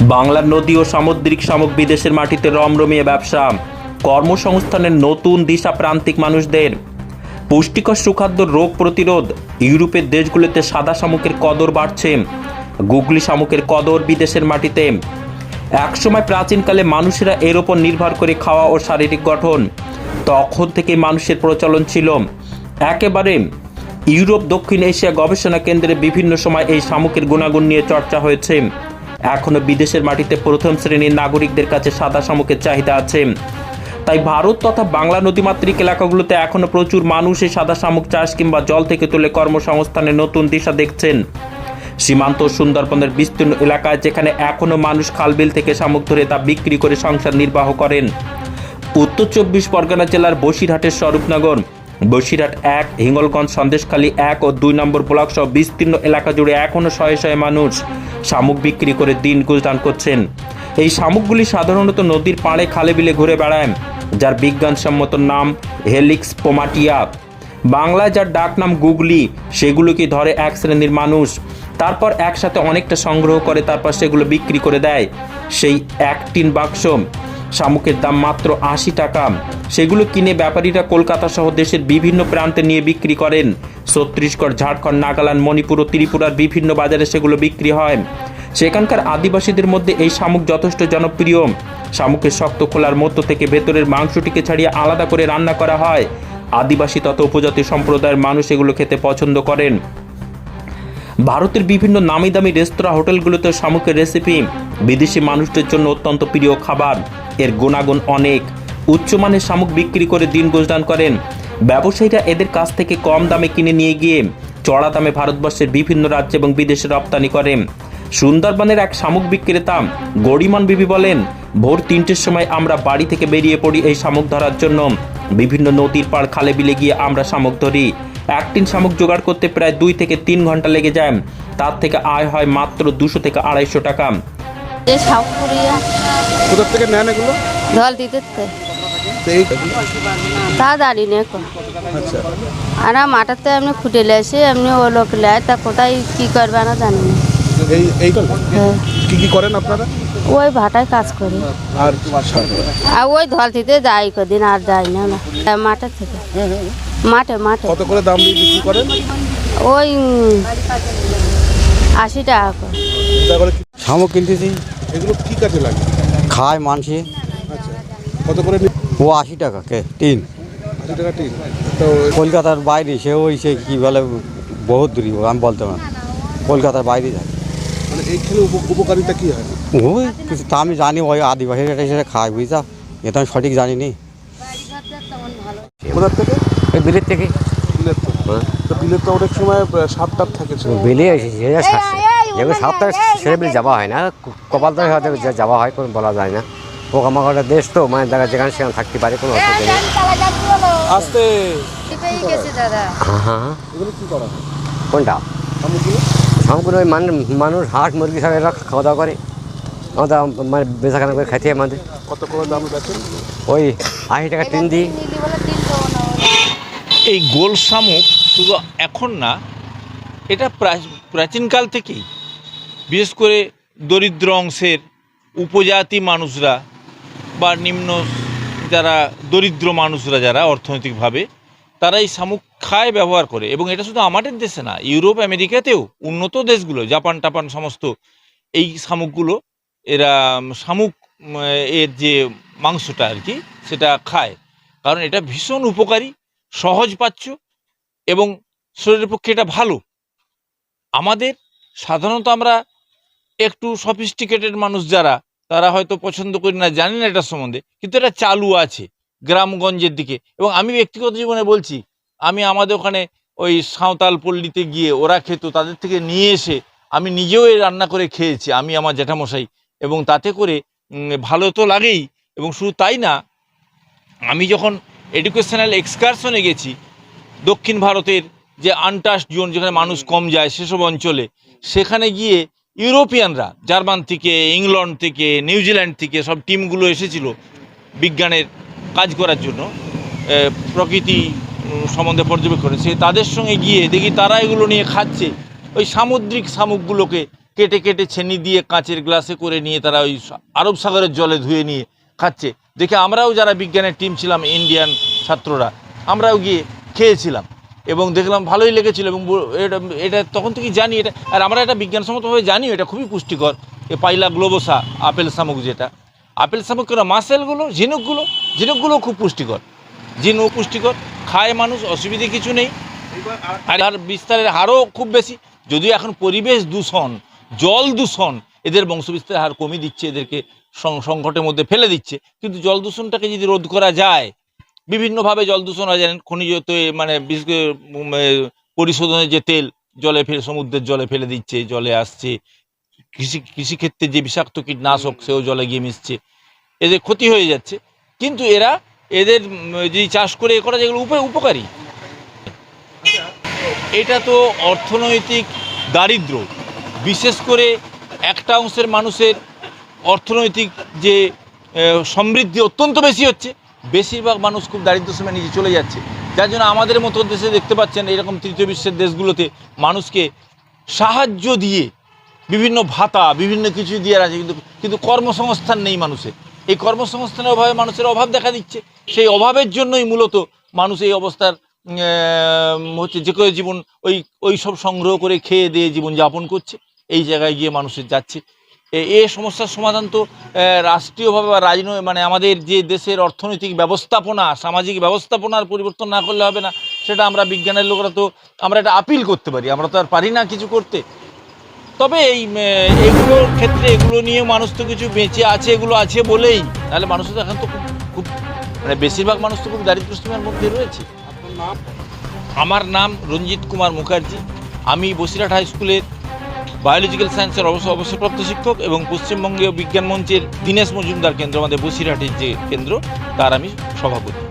বাংলার নদী ও সামুদ্রিক শামুক বিদেশের মাটিতে রমরমিয়ে ব্যবসা। কর্মসংস্থানের নতুন দিশা প্রান্তিক মানুষদের। পুষ্টিকর সুখাদ্য রোগ প্রতিরোধ। ইউরোপের দেশগুলোতে সাদা শামুকের কদর বাড়ছে। গুগলি শামুকের কদর বিদেশের মাটিতে। একসময় প্রাচীনকালে মানুষেরা এর ওপর নির্ভর করে খাওয়া ও শারীরিক গঠন। তখন থেকে মানুষের প্রচলন ছিল। একেবারে ইউরোপ, দক্ষিণ এশিয়া গবেষণা কেন্দ্রে বিভিন্ন সময় এই শামুকের গুণাগুণ নিয়ে চর্চা হয়েছে। এখনও বিদেশের মাটিতে প্রথম শ্রেণির নাগরিকদের কাছে সাদা শামুকের চাহিদা আছে। তাই ভারত তথা বাংলা নদীমাতৃক এলাকাগুলোতে এখনও প্রচুর মানুষ এই সাদা শামুক চাষ কিংবা জল থেকে তুলে কর্মসংস্থানের নতুন দিশা দেখছেন। সীমান্ত সুন্দরবনের বিস্তীর্ণ এলাকায় যেখানে এখনও মানুষ খালবিল থেকে শামুক ধরে তা বিক্রি করে সংসার নির্বাহ করেন। উত্তর চব্বিশ পরগনা জেলার বসিরহাটের স্বরূপনগর। বসিরহাট এক, হিঙ্গলগঞ্জ সন্দেশখালী এক ও দুই নম্বর ব্লক সহ বিস্তীর্ণ এলাকা জুড়ে এখনও শয়ে শয়ে মানুষ। শামুক বিক্রি করে দিন গুজদান করছেন। এই শামুকগুলি সাধারণত নদীর পাড়ে খালে বিলে ঘুরে বেড়ায়, যার বিজ্ঞানসম্মত নাম হেলিক্স পোমাটিয়া। বাংলায় যার ডাক নাম গুগলি সেগুলোকে ধরে এক শ্রেণির মানুষ। তারপর একসাথে অনেকটা সংগ্রহ করে, তারপর সেগুলো বিক্রি করে দেয়। সেই এক টিন বাক্স শামুকের দাম মাত্র আশি টাকা। সেগুলো কিনে ব্যাপারীরা কলকাতা সহ দেশের বিভিন্ন প্রান্তে নিয়ে বিক্রি করেন। ছত্তিশগড়, ঝাড়খণ্ড, নাগাল্যান্ড, মণিপুর ও ত্রিপুরার বিভিন্ন বাজারে সেগুলো বিক্রি হয়। সেখানকার আদিবাসীদের মধ্যে এই শামুক যথেষ্ট জনপ্রিয়। শামুকের শক্ত খোলার মধ্য থেকে ভেতরের মাংসটিকে ছাড়িয়ে আলাদা করে রান্না করা হয়। আদিবাসী তথা উপজাতি সম্প্রদায়ের মানুষ এগুলো খেতে পছন্দ করেন। ভারতের বিভিন্ন নামি দামি রেস্তোরাঁ হোটেলগুলোতে শামুকের রেসিপি বিদেশি মানুষদের জন্য অত্যন্ত প্রিয় খাবার। এর গুণাগুণ অনেক। উচ্চমানের শামুক বিক্রি করে দিন গুজরান করেন। ব্যবসায়ীরা এদের কাছ থেকে কম দামে কিনে নিয়ে গিয়ে চড়া দামে ভারতবর্ষের বিভিন্ন রাজ্যে এবং বিদেশে রপ্তানি করেন। সুন্দরবনের এক শামুক বিক্রেতা গরিমান বিবি বলেন, ভোর তিনটের সময় আমরা বাড়ি থেকে বেরিয়ে পড়ি এই শামুক ধরার জন্য। বিভিন্ন নদীর পাড় খালে বিলে গিয়ে আমরা শামুক ধরি। এক টিন শামুক জোগাড় করতে প্রায় দুই থেকে তিন ঘণ্টা লেগে যায়। তার থেকে আয় হয় মাত্র দুশো থেকে আড়াইশো টাকা। থেকে নেন এগুলো? দিতে তো। নে আচ্ছা। আর এমনি খুঁটে এমনি ও লোক লেয় তা কোথায় কি করবে না জানি না। হ্যাঁ। কি কি করেন আপনারা? ওই ভাটায় কাজ করি। আর আর ওই যাই কদিন আর যাই না না। হ্যাঁ, মাঠের থেকে। মাঠে মাঠে। কত করে দাম বিক্রি করেন? ওই আশি টাকা করে। শামুক কিনতেছি এগুলো কি কাজে লাগে? খায় মানসি। আচ্ছা। কত করে নি- ও আশি টাকা কে? তিন। আশি টাকা টিন তো কলকাতার বাইরে সে ওই সে কী বলে বহুত দূরই আমি বলতে পারি না। কলকাতার বাইরে যায়। মানে এই খেলে উপ- উপকারিতা কী হয়? ওই কিছু তা আমি জানি ওই আদিবাসীরা সেটা খায় বুঝছা? এটা আমি সঠিক জানি নি কোথার থেকে? ওই বিলের থেকে। বিলের তো তো বিলের তো অনেক সময় আহ, সাপ টাপ থাকে। বিলে যেগুলো সাতটা সেরে বিলে যাওয়া হয় না। কপাল ধরে হয়তো যা- যাওয়া হয় কোনো বলা যায় না। পোকামাকড়ের দেশ তো মানে জায়গা যেখানে সেখানে থাকতে পারে কোনো অসুবিধা নেই। আস্তে। হ্যাঁ হ্যাঁ করা কোনটা? সামগুলো ওই মানুষ মানুষ হাঁস মুরগি সব এরা খাওয়া দাওয়া করে। আমাদের মানে বেচাখানা করে খাইতে আমাদের। কত করে দাম ওই আশি টাকা টিন দিই এই গোল শামুক শুধু এখন না এটা প্রা- প্রাচীনকাল থেকেই বিশেষ করে দরিদ্র অংশের উপজাতি মানুষরা বা নিম্ন যারা দরিদ্র মানুষরা যারা অর্থনৈতিকভাবে তারা এই শামুক খায় ব্যবহার করে। এবং এটা শুধু আমাদের দেশে না, ইউরোপ, আমেরিকাতেও উন্নত দেশগুলো, জাপান, টাপান সমস্ত এই শামুকগুলো, এরা শামুক এর যে মাংসটা আর কি, সেটা খায়। কারণ এটা ভীষণ উপকারী, সহজ পাচ্ছ এবং শরীরের পক্ষে এটা ভালো। আমাদের সাধারণত আমরা একটু সফিস্টিকেটেড মানুষ যারা, তারা হয়তো পছন্দ করি না, জানি না এটার সম্বন্ধে, কিন্তু এটা চালু আছে গ্রামগঞ্জের দিকে। এবং আমি ব্যক্তিগত জীবনে বলছি, আমি আমাদের ওখানে ওই সাঁওতাল পল্লীতে গিয়ে ওরা খেত, তাদের থেকে নিয়ে এসে আমি নিজেও এই রান্না করে খেয়েছি, আমি আমার জ্যাঠামশাই। এবং তাতে করে ভালো তো লাগেই, এবং শুধু তাই না, আমি যখন এডুকেশনাল এক্সকারশনে গেছি, দক্ষিণ ভারতের যে আনটাস্ট জোন যেখানে মানুষ কম যায় সেসব অঞ্চলে, সেখানে গিয়ে ইউরোপিয়ানরা, জার্মান থেকে ইংল্যান্ড থেকে নিউজিল্যান্ড থেকে সব টিমগুলো এসেছিল বিজ্ঞানের কাজ করার জন্য প্রকৃতি সম্বন্ধে পর্যবেক্ষণে। সে তাদের সঙ্গে গিয়ে দেখি তারা এগুলো নিয়ে খাচ্ছে। ওই সামুদ্রিক শামুকগুলোকে কেটে কেটে ছেনি দিয়ে কাঁচের গ্লাসে করে নিয়ে তারা ওই আরব সাগরের জলে ধুয়ে নিয়ে খাচ্ছে। দেখে আমরাও যারা বিজ্ঞানের টিম ছিলাম, ইন্ডিয়ান ছাত্ররা, আমরাও গিয়ে খেয়েছিলাম। এবং দেখলাম ভালোই লেগেছিল এবং এটা এটা তখন থেকেই জানি এটা, আর আমরা এটা বিজ্ঞানসম্মতভাবে জানি এটা খুবই পুষ্টিকর, এ পাইলা গ্লোবোসা, আপেল শামুক যেটা। আপেল শামুকের মাসেলগুলো ঝিনুকগুলো ঝিনুকগুলো খুব পুষ্টিকর। ঝিনুক পুষ্টিকর, খায় মানুষ, অসুবিধে কিছু নেই। আর বিস্তারের হারও খুব বেশি। যদিও এখন পরিবেশ দূষণ, জল দূষণ, এদের বংশবিস্তারের হার কমিয়ে দিচ্ছে, এদেরকে সংকটের মধ্যে ফেলে দিচ্ছে। কিন্তু জল দূষণটাকে যদি রোধ করা যায় বিভিন্নভাবে জল দূষণ হয়, জানেন? খনিজ মানে পরিশোধনের যে তেল, জলে ফেলে, সমুদ্রের জলে ফেলে দিচ্ছে, জলে আসছে। কৃষি, কৃষিক্ষেত্রে যে বিষাক্ত কীটনাশক, সেও জলে গিয়ে মিশছে। এদের ক্ষতি হয়ে যাচ্ছে। কিন্তু এরা এদের যদি চাষ করে এ করা যেগুলো উপ- উপকারী। এটা তো অর্থনৈতিক দারিদ্র। বিশেষ করে একটা অংশের মানুষের অর্থনৈতিক যে সমৃদ্ধি অত্যন্ত বেশি হচ্ছে। বেশিরভাগ মানুষ খুব দারিদ্র সীমা নিচে চলে যাচ্ছে। যার জন্য আমাদের মতো দেশে দেখতে পাচ্ছেন এরকম তৃতীয় বিশ্বের দেশগুলোতে মানুষকে সাহায্য দিয়ে বিভিন্ন ভাতা, বিভিন্ন কিছু দিয়ে আছে কিন্তু কিন্তু কর্মসংস্থান নেই মানুষের। এই কর্মসংস্থানের অভাবে মানুষের অভাব দেখা দিচ্ছে। সেই অভাবের জন্যই মূলত মানুষ এই অবস্থার হচ্ছে যে কেউ জীবন ওই ওই সব সংগ্রহ করে খেয়ে দিয়ে জীবন যাপন করছে। এই জায়গায় গিয়ে মানুষের যাচ্ছে। এ- এ সমস্যার সমাধান তো রাষ্ট্রীয়ভাবে বা রাজনৈতিক মানে আমাদের যে দেশের অর্থনৈতিক ব্যবস্থাপনা সামাজিক ব্যবস্থাপনার পরিবর্তন না করলে হবে না সেটা আমরা বিজ্ঞানের লোকরা তো আমরা এটা আপিল করতে পারি আমরা তো আর পারি না কিছু করতে। তবে এই এগুলোর ক্ষেত্রে এগুলো নিয়ে মানুষ তো কিছু বেঁচে আছে এগুলো আছে বলেই তাহলে মানুষ তো এখন তো খুব খুব মানে বেশিরভাগ মানুষ তো খুব দারিদ্র সীমার মধ্যে রয়েছে। আমার নাম রঞ্জিত কুমার মুখার্জি আমি বসিরহাট হাই স্কুলের বায়োলজিক্যাল সায়েন্সের অবশ্য অবসরপ্রাপ্ত শিক্ষক এবং পশ্চিমবঙ্গীয় বিজ্ঞান মঞ্চের দীনেশ মজুমদার কেন্দ্র, আমাদের বসিরহাটের যে কেন্দ্র, তার আমি সভাপতি।